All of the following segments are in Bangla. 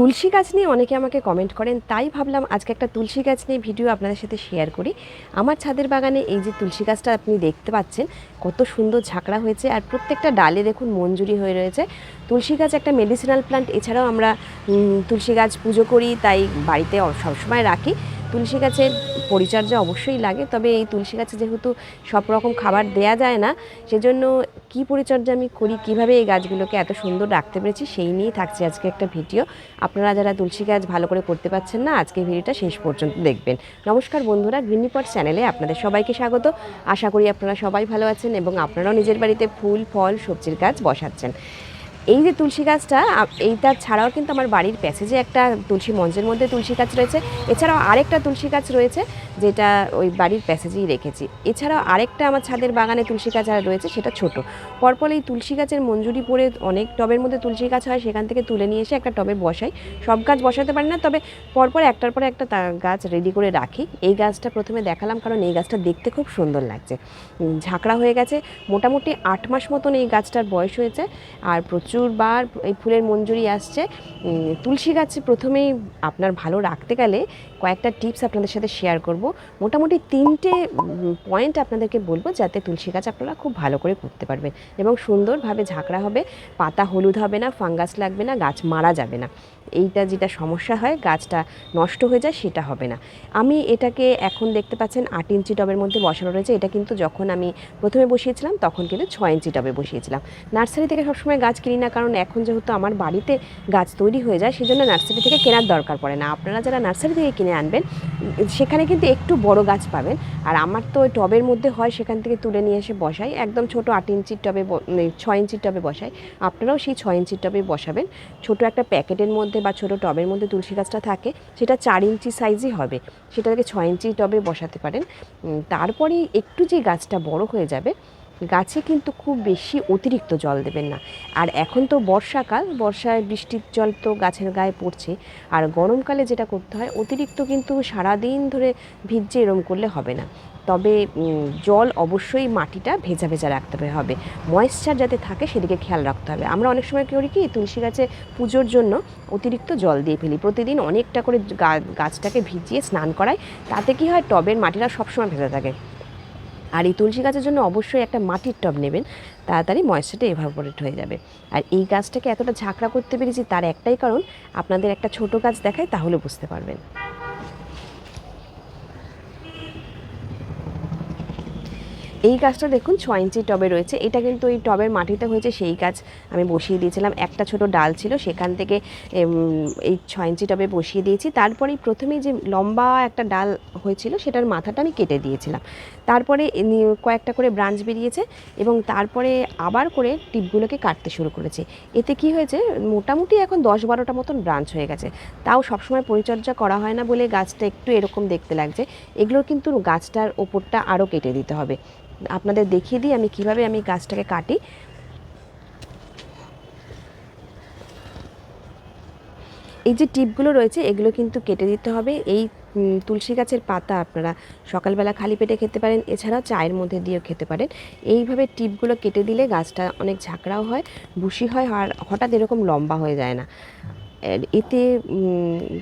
তুলসী গাছ নিয়ে অনেকে আমাকে কমেন্ট করেন, তাই ভাবলাম আজকে একটা তুলসী গাছ নিয়ে ভিডিও আপনাদের সাথে শেয়ার করি। আমার ছাদের বাগানে এই যে তুলসী গাছটা আপনি দেখতে পাচ্ছেন, কত সুন্দর ঝাঁকড়া হয়েছে আর প্রত্যেকটা ডালে দেখুন মঞ্জুরি হয়ে রয়েছে। তুলসী গাছ একটা মেডিসিনাল প্লান্ট এছাড়াও আমরা তুলসী গাছ পুজো করি, তাই বাড়িতে সবসময় রাখি। তুলসী গাছের পরিচর্যা অবশ্যই লাগে, তবে এই তুলসী গাছে যেহেতু সব রকম খাবার দেয়া যায় না, সেজন্য কি পরিচর্যা আমি করি, কীভাবে এই গাছগুলোকে এত সুন্দর রাখতে পেরেছি সেই নিয়েই থাকছে আজকে একটা ভিডিও। আপনারা যারা তুলসী গাছ ভালো করে করতে পারছেন না আজকে ভিডিওটা শেষ পর্যন্ত দেখবেন। নমস্কার বন্ধুরা গ্রিনিপট চ্যানেলে আপনাদের সবাইকে স্বাগত। আশা করি আপনারা সবাই ভালো আছেন এবং আপনারাও নিজের বাড়িতে ফুল, ফল, সবজির গাছ বসাচ্ছেন। এই যে তুলসী গাছটা এইটা ছাড়াও কিন্তু আমার বাড়ির প্যাসেজে একটা তুলসী মঞ্চের মধ্যে তুলসী গাছ রয়েছে। এছাড়াও আরেকটা তুলসী গাছ রয়েছে, যেটা ওই বাড়ির প্যাসেজেই রেখেছি। এছাড়াও আরেকটা আমার ছাদের বাগানে তুলসী গাছ আর রয়েছে, সেটা ছোট। পরপর এই তুলসী গাছের মঞ্জুরি পরে অনেক টবের মধ্যে তুলসী গাছ হয়, সেখান থেকে তুলে নিয়ে এসে একটা টবে বসাই। সব গাছ বসাতে পারি না, তবে পরপর একটার পর একটা গাছ রেডি করে রাখি। এই গাছটা প্রথমে দেখালাম, কারণ এই গাছটা দেখতে খুব সুন্দর লাগছে। ঝাঁকড়া হয়ে গেছে। মোটামুটি আট মাস মতন এই গাছটার বয়স হয়েছে, আর প্রচুরবার এই ফুলের মঞ্জুরি আসছে। তুলসী গাছে প্রথমেই আপনার ভালো রাখতে গেলে কয়েকটা টিপস আপনাদের সাথে শেয়ার করব। মোটামুটি তিনটে পয়েন্ট আপনাদেরকে বলব যাতে তুলসী গাছ আপনারা খুব ভালো করে করতে পারবেন এবং সুন্দরভাবে ঝাঁকড়া হবে, পাতা হলুদ হবে না, ফাঙ্গাস লাগবে না, গাছ মারা যাবে না। এইটা যেটা সমস্যা হয়, গাছটা নষ্ট হয়ে যায়, সেটা হবে না। আমি এটাকে এখন দেখতে পাচ্ছেন আট ইঞ্চি টবের মধ্যে বসানো রয়েছে। এটা কিন্তু যখন আমি প্রথমে বসিয়েছিলাম, তখন কিন্তু ছয় ইঞ্চি টবে বসিয়েছিলাম। নার্সারি থেকে সবসময় গাছ কিনি না, কারণ এখন যেহেতু আমার বাড়িতে গাছ তৈরি হয়ে যায়, সেজন্য নার্সারি থেকে কেনার দরকার পড়ে না। আপনারা যারা নার্সারি থেকে কিনে আনবেন। সেখানে কিন্তু একটু বড় গাছ পাবেন। আর আমার তো ওই টবের মধ্যে হয়, সেখান থেকে তুলে নিয়ে এসে বসাই। একদম ছোট আট ইঞ্চির টবে ব- ছয় ইঞ্চির টবে বসাই। আপনারাও সেই ছয় ইঞ্চির টবে বসাবেন। ছোট একটা প্যাকেটের মধ্যে বা ছোট টবের মধ্যে তুলসী গাছটা থাকে, সেটা চার ইঞ্চি সাইজই হবে। সেটাকে ছয় ইঞ্চি টবে বসাতে পারেন। তারপরে একটু যে গাছটা বড় হয়ে যাবে গাছে কিন্তু খুব বেশি অতিরিক্ত জল দেবেন না। আর এখন তো বর্ষাকাল, বর্ষায় বৃষ্টির জল তো গাছের গায়ে পড়ছে। আর গরমকালে যেটা করতে হয়, অতিরিক্ত কিন্তু সারাদিন ধরে ভিজছে এরম করলে হবে না। তবে জল অবশ্যই মাটিটা ভেজা ভেজা রাখতে হবে- ময়েশ্চার যাতে থাকে সেদিকে খেয়াল রাখতে হবে। আমরা অনেক সময় করি কি, তুলসী গাছে পুজোর জন্য অতিরিক্ত জল দিয়ে ফেলি। প্রতিদিন অনেকটা করে গাছটাকে ভিজিয়ে স্নান করাই। তাতে কি হয়, টবের মাটিটা সবসময় ভেজা থাকে। আর এই তুলসী গাছের জন্য অবশ্যই একটা মাটির টব নেবেন। তাড়াতাড়ি ময়েশ্চারটা এভাপোরেট হয়ে যাবে। আর এই গাছটাকে এতটা ঝাঁকড়া করতে পেরেছি তার একটাই কারণ, আপনাদের একটা ছোট গাছ দেখায় তাহলে বুঝতে পারবেন। এই গাছটা দেখুন ছ ইঞ্চি টবে রয়েছে। এটা কিন্তু এই টবের মাটিতে হয়েছে, সেই গাছ আমি বসিয়ে দিয়েছিলাম। একটা ছোট ডাল ছিল, সেখান থেকে এই ছ ইঞ্চি টবে বসিয়ে দিয়েছি। তারপরেই প্রথমেই যে লম্বা একটা ডাল হয়েছিল, সেটার মাথাটা আমি কেটে দিয়েছিলাম। তারপরে কয়েকটা করে ব্রাঞ্চ বেরিয়েছে এবং তারপরে আবার করে টিপগুলোকে কাটতে শুরু করেছে। এতে কি হয়েছে, মোটামুটি এখন দশ বারোটা মতন ব্রাঞ্চ হয়ে গেছে। তাও সবসময় পরিচর্যা করা হয় না বলে গাছটা একটু এরকম দেখতে লাগছে। এগুলোর কিন্তু গাছটার ওপরটা আরও কেটে দিতে হবে। আপনাদের দেখিয়ে দিই আমি কীভাবে আমি গাছটাকে কাটি। এই যে টিপগুলো রয়েছে, এগুলো কিন্তু কেটে দিতে হবে। এই তুলসী গাছের পাতা আপনারা সকালবেলা খালি পেটে খেতে পারেন, এছাড়াও চায়ের মধ্যে দিয়েও খেতে পারেন। এইভাবে টিপগুলো কেটে দিলে গাছটা অনেক ঝাঁকড়াও হয় বুশি হয়, আর হঠাৎ এরকম লম্বা হয়ে যায় না। এতে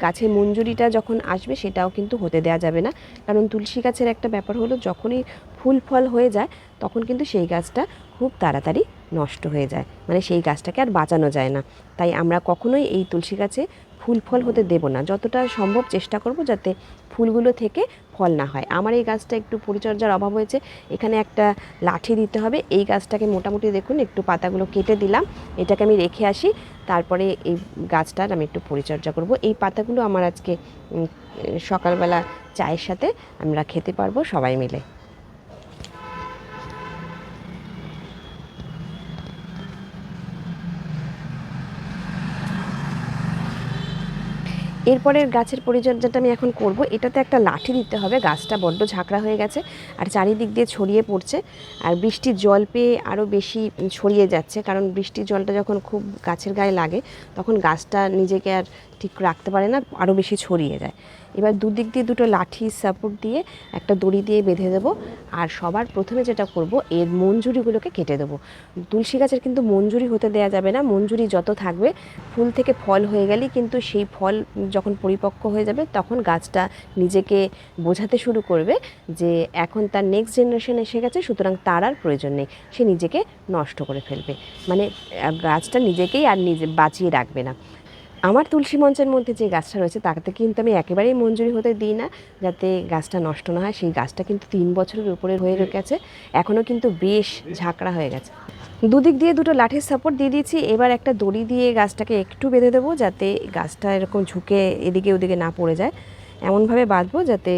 গাছে মঞ্জুরিটা যখন আসবে সেটাও কিন্তু হতে দেওয়া যাবে না। কারণ তুলসী গাছের একটা ব্যাপার হলো, যখনই ফুল ফল হয়ে যায়, তখন কিন্তু সেই গাছটা খুব তাড়াতাড়ি নষ্ট হয়ে যায়। মানে সেই গাছটাকে আর বাঁচানো যায় না। তাই আমরা কখনোই এই তুলসী গাছে ফুল ফল হতে দেব না। যতটা সম্ভব চেষ্টা করব যাতে ফুলগুলো থেকে ফল না হয়। আমার এই গাছটা একটু পরিচর্যার অভাব হয়েছে। এখানে একটা লাঠি দিতে হবে। এই গাছটাকে মোটামুটি দেখুন, একটু পাতাগুলো কেটে দিলাম। এটাকে আমি রেখে আসি। তারপরে এই গাছটার আমি একটু পরিচর্যা করব। এই পাতাগুলো আমার আজকে সকালবেলা চায়ের সাথে আমরা খেতে পারব সবাই মিলে। এরপরের গাছের পরিচর্যাটা আমি এখন করব। এটাতে একটা লাঠি দিতে হবে। গাছটা বড্ড ঝাঁকড়া হয়ে গেছে আর চারিদিক দিয়ে ছড়িয়ে পড়ছে আর বৃষ্টির জল পেয়ে আরও বেশি ছড়িয়ে যাচ্ছে কারণ বৃষ্টির জলটা যখন খুব গাছের গায়ে লাগে তখন গাছটা নিজেকে আর ঠিক রাখতে পারে না আরও বেশি ছড়িয়ে যায়। এবার দুদিক দিয়ে দুটো লাঠি সাপোর্ট দিয়ে একটা দড়ি দিয়ে বেঁধে দেবো। আর সবার প্রথমে যেটা করব, এর মঞ্জুরিগুলোকে কেটে দেবো। তুলসী গাছের কিন্তু মঞ্জুরি হতে দেয়া যাবে না। মঞ্জুরি যত থাকবে, ফুল থেকে ফল হয়ে গেলেই কিন্তু সেই ফল যখন পরিপক্ক হয়ে যাবে, তখন গাছটা নিজেকে বোঝাতে শুরু করবে যে এখন তার নেক্সট জেনারেশন এসে গেছে, সুতরাং তার আর প্রয়োজন নেই। সে নিজেকে নষ্ট করে ফেলবে। মানে গাছটা নিজেকেই আর নিজে বাঁচিয়ে রাখবে না। আমার তুলসী মঞ্চের মধ্যে যে গাছটা রয়েছে তাতে কিন্তু আমি একেবারেই মঞ্জুরি হতে দিই না যাতে গাছটা নষ্ট না হয়। সেই গাছটা কিন্তু তিন বছরের উপরে হয়ে গেছে। এখনও কিন্তু বেশ ঝাঁকড়া হয়ে গেছে। দুদিক দিয়ে দুটো লাঠির সাপোর্ট দিয়ে দিয়েছি। এবার একটা দড়ি দিয়ে গাছটাকে একটু বেঁধে দেবো যাতে গাছটা এরকম ঝুঁকে এদিকে ওদিকে না পড়ে যায়। এমনভাবে বাঁধবো যাতে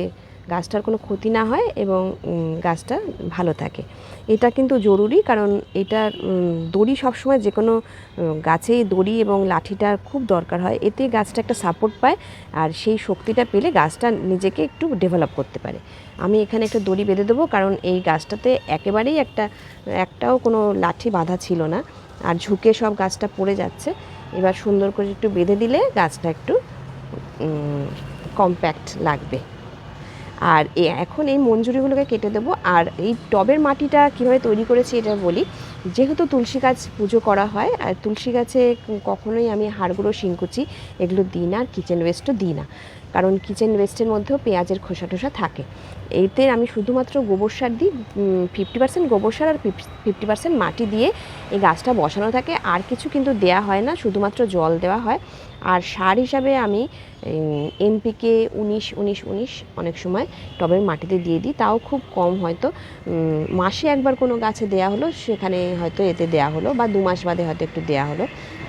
গাছটার কোনো ক্ষতি না হয় এবং গাছটা ভালো থাকে। এটা কিন্তু জরুরি কারণ এটা দড়ি সবসময় যে কোনো গাছেই দড়ি এবং লাঠিটার খুব দরকার হয়। এতে গাছটা একটা সাপোর্ট পায় আর সেই শক্তিটা পেলে গাছটা নিজেকে একটু ডেভেলপ করতে পারে। আমি এখানে একটা দড়ি বেঁধে দেবো কারণ এই গাছটাতে একেবারেই একটা, একটাও কোনো লাঠি বাঁধা ছিল না আর ঝুঁকে সব গাছটা পড়ে যাচ্ছে। এবার সুন্দর করে একটু বেঁধে দিলে গাছটা একটু কম্প্যাক্ট লাগবে। আর এখন এই মঞ্জুরিগুলোকে কেটে দেবো। আর এই টবের মাটিটা কীভাবে তৈরি করেছি এটা বলি। যেহেতু তুলসী গাছ পুজো করা হয়, আর তুলসী গাছে কখনোই আমি হাড়গুঁড়ো শিংকুচি, এগুলো দিই না, আর কিচেন ওয়েস্টও দিই না। কারণ কিচেন ওয়েস্টের মধ্যেও পেঁয়াজের খোসা টোসা থাকে। এতে আমি শুধুমাত্র গোবর সার দিই ফিফটি পার্সেন্ট গোবর সার আর ফিফটি পার্সেন্ট মাটি দিয়ে এই গাছটা বসানো থাকে। আর কিছু কিন্তু দেয়া হয় না, শুধুমাত্র জল দেওয়া হয়। আর সার হিসাবে আমি এমপিকে উনিশ উনিশ উনিশ অনেক সময় টবের মাটিতে দিয়ে দিই। তাও খুব কম হয়তো মাসে একবার কোনো গাছে দেয়া হলো, সেখানে হয়তো এতে দেয়া হলো বা দু মাস বাদে হয়তো একটু দেয়া হলো।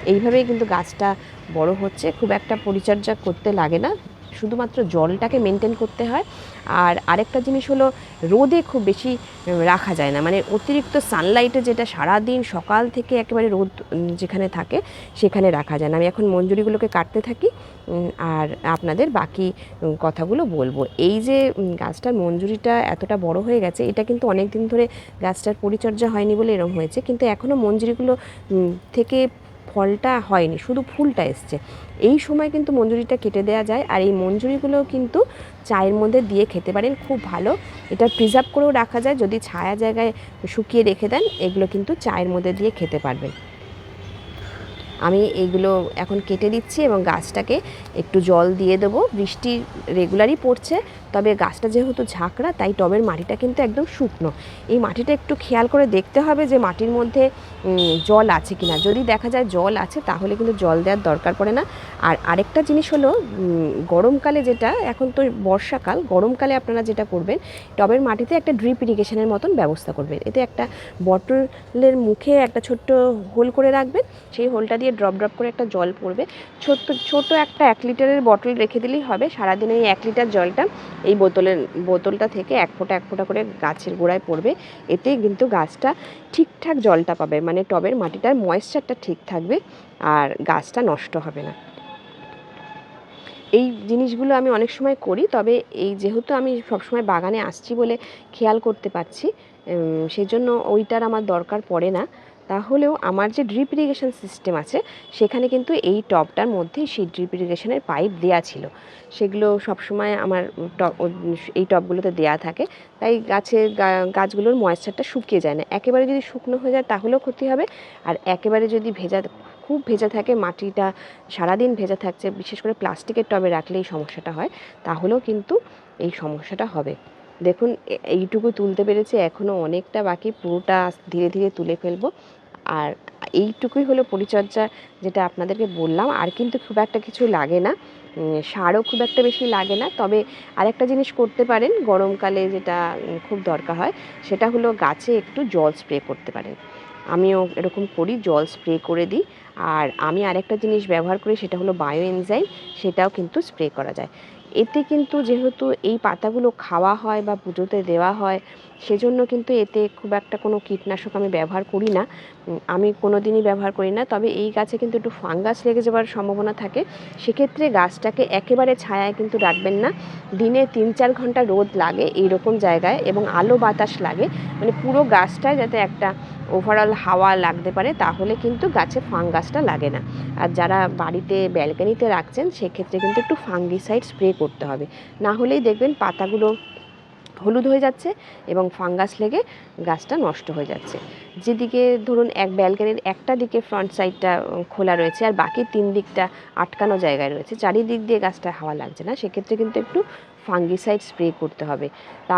এইভাবেই কিন্তু গাছটা বড় হচ্ছে। খুব একটা পরিচর্যা করতে লাগে না। শুধুমাত্র জলটাকে মেনটেন করতে হয়। আর আরেকটা জিনিস হলো, রোদে খুব বেশি রাখা যায় না। মানে অতিরিক্ত সানলাইটে যেটা সারাদিন সকাল থেকে একেবারে রোদ যেখানে থাকে, সেখানে রাখা যায় না। আমি এখন মঞ্জুরিগুলোকে কাটতে থাকি আর আপনাদের বাকি কথাগুলো বলব। এই যে গাছটার মঞ্জুরিটা এতটা বড় হয়ে গেছে, এটা কিন্তু অনেক দিন ধরে গাছটার পরিচর্যা হয়নি বলে এরকম হয়েছে। কিন্তু এখনও মঞ্জুরিগুলো থেকে ফলটা হয়নি, শুধু ফুলটা এসছে। এই সময় কিন্তু মঞ্জুরিটা কেটে দেওয়া যায় আর এই মঞ্জুরিগুলো কিন্তু চায়ের মধ্যে দিয়ে খেতে পারেন, খুব ভালো। এটা প্রিজার্ভ করেও রাখা যায়, যদি ছায়া জায়গায় শুকিয়ে রেখে দেন, এগুলো কিন্তু চায়ের মধ্যে দিয়ে খেতে পারবেন। আমি এইগুলো এখন কেটে দিচ্ছি এবং গাছটাকে একটু জল দিয়ে দেবো। বৃষ্টি রেগুলারই পড়ছে তবে গাছটা যেহেতু ঝাঁকড়া, তাই টবের মাটিটা কিন্তু একদম শুকনো। এই মাটিটা একটু খেয়াল করে দেখতে হবে যে মাটির মধ্যে জল আছে কিনা। যদি দেখা যায় জল আছে, তাহলে কিন্তু জল দেওয়ার দরকার পড়ে না। আর আরেকটা জিনিস হলো গরমকালে যেটা, এখন তো বর্ষাকাল, গরমকালে আপনারা যেটা করবেন, টবের মাটিতে একটা ড্রিপ ইরিগেশনের মতন ব্যবস্থা করবেন। এতে একটা বটলের মুখে একটা ছোট্ট হোল করে রাখবেন, সেই হোলটা দিয়ে ড্রপ ড্রপ করে একটা জল পড়বে। ছোট্ট, ছোট একটা এক লিটারের বটল রেখে দিলেই হবে। সারাদিন এই এক লিটার জলটা এই বোতলের, বোতলটা থেকে এক ফোঁটা এক ফোঁটা করে গাছের গোড়ায় পড়বে। এতে কিন্তু গাছটা ঠিকঠাক জলটা পাবে মানে টবের মাটিটার ময়েশ্চারটা ঠিক থাকবে আর গাছটা নষ্ট হবে না। এই জিনিসগুলো আমি অনেক সময় করি, তবে এই যেহেতু আমি সবসময় বাগানে আসছি বলে খেয়াল করতে পারছি সেই জন্য ওইটার আমার দরকার পড়ে না। তাহলেও আমার যে ড্রিপ ইরিগেশন সিস্টেম আছে, সেখানে কিন্তু এই টবটার মধ্যেই সেই ড্রিপ ইরিগেশনের পাইপ দেয়া ছিল। সেগুলো সবসময় আমার টব এই টবগুলোতে দেয়া থাকে। তাই গাছের গাছগুলোর ময়েশ্চারটা শুকিয়ে যায় না। একেবারে যদি শুকনো হয়ে যায়, তাহলেও ক্ষতি হবে। আর একেবারে যদি ভেজা, খুব ভেজা থাকে, মাটিটা সারাদিন ভেজা থাকছে, বিশেষ করে প্লাস্টিকের টবে রাখলে এই সমস্যাটা হয়, তাহলেও কিন্তু এই সমস্যাটা হবে। দেখুন এইটুকু তুলতে পেরেছি। এখনও অনেকটা বাকি, পুরোটা ধীরে ধীরে তুলে ফেলব। আর এইটুকুই হলো পরিচর্যা যেটা আপনাদেরকে বললাম। আর কিন্তু খুব একটা কিছু লাগে না। সারও খুব একটা বেশি লাগে না। তবে আরেকটা জিনিস করতে পারেন, গরমকালে যেটা খুব দরকার হয়, সেটা হলো গাছে একটু জল স্প্রে করতে পারেন। আমিও এরকম করি, জল স্প্রে করে দিই। আর আমি আরেকটা জিনিস ব্যবহার করি, সেটা হলো বায়ো এনজাইম সেটাও কিন্তু স্প্রে করা যায়। এতে কিন্তু যেহেতু এই পাতাগুলো খাওয়া হয় বা পুজোতে দেওয়া হয় সেজন্য কিন্তু এতে খুব একটা কোনো কীটনাশক আমি ব্যবহার করি না। আমি কোনো দিনই ব্যবহার করি না। তবে এই গাছে কিন্তু একটু ফাঙ্গাস লেগে যাওয়ার সম্ভাবনা থাকে। সেক্ষেত্রে গাছটাকে একেবারে ছায়ায় কিন্তু রাখবেন না। দিনে তিন চার ঘণ্টা রোদ লাগে এই রকম জায়গায় এবং আলো বাতাস লাগে। মানে পুরো গাছটায় যাতে একটা ওভারঅল হাওয়া লাগতে পারে তাহলে কিন্তু গাছে ফাঙ্গাস ফাঙ্গাসটা লাগে না। আর যারা বাড়িতে ব্যালকানিতে রাখছেন, সেক্ষেত্রে কিন্তু একটু ফাঙ্গিসাইড স্প্রে করতে হবে। না হলেই দেখবেন পাতাগুলো হলুদ হয়ে যাচ্ছে এবং ফাঙ্গাস লেগে গাছটা নষ্ট হয়ে যাচ্ছে। যেদিকে ধরুন এক ব্যালকানির একটা দিকে ফ্রন্ট সাইডটা খোলা রয়েছে আর বাকি তিন দিকটা আটকানো জায়গায় রয়েছে, চারিদিক দিয়ে গাছটা হাওয়া লাগছে না। সেক্ষেত্রে কিন্তু একটু ফাঙ্গিসাইড স্প্রে করতে হবে। তা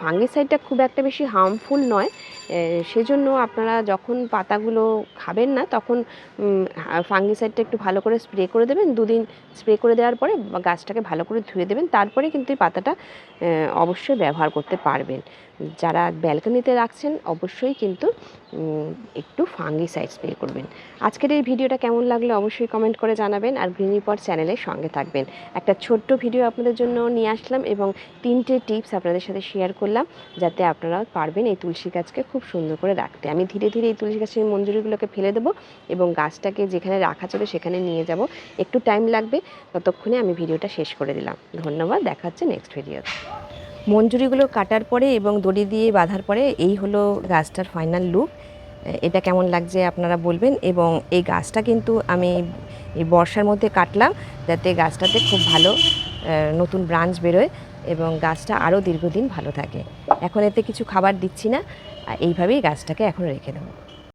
ফাঙ্গিসাইডটা খুব একটা বেশি হার্মফুল নয়। সেজন্য আপনারা যখন পাতাগুলো খাবেন না, তখন ফাঙ্গিসাইডটা একটু ভালো করে স্প্রে করে দেবেন। দুদিন স্প্রে করে দেওয়ার পরে গাছটাকে ভালো করে ধুয়ে দেবেন। তারপরে কিন্তু এই পাতাটা অবশ্যই ব্যবহার করতে পারবেন। যারা ব্যালকনিতে রাখছেন, অবশ্যই কিন্তু একটু ফাঙ্গিসাইড স্প্রে করবেন। আজকের এই ভিডিওটা কেমন লাগল অবশ্যই কমেন্ট করে জানাবেন। আর গ্রিনিপট চ্যানেলের সঙ্গে থাকবেন। একটা ছোট্ট ভিডিও আপনাদের জন্য নিয়ে আসলাম। এবং তিনটে টিপস আপনাদের সাথে শেয়ার করলাম যাতে আপনারা পারবেন এই তুলসী গাছকে খুব সুন্দর করে রাখতে। আমি ধীরে ধীরে এই তুলসী গাছের মঞ্জুরিগুলোকে ফেলে দেবো এবং গাছটাকে যেখানে রাখা ছিল সেখানে নিয়ে যাব। একটু টাইম লাগবে, ততক্ষণে আমি ভিডিওটা শেষ করে দিলাম। ধন্যবাদ, দেখা হচ্ছে নেক্সট ভিডিওতে মঞ্জুরিগুলো কাটার পরে এবং দড়ি দিয়ে বাঁধার পরে এই হলো গাছটার ফাইনাল লুক এটা কেমন লাগছে আপনারা বলবেন এবং এই গাছটা কিন্তু আমি এই বর্ষার মধ্যে কাটলাম যাতে গাছটাতে খুব ভালো নতুন ব্রাঞ্চ বেরোয় এবং গাছটা আরও দীর্ঘদিন ভালো থাকে। এখন এতে কিছু খাবার দিচ্ছি না এইভাবেই গাছটাকে এখন রেখে দেবো।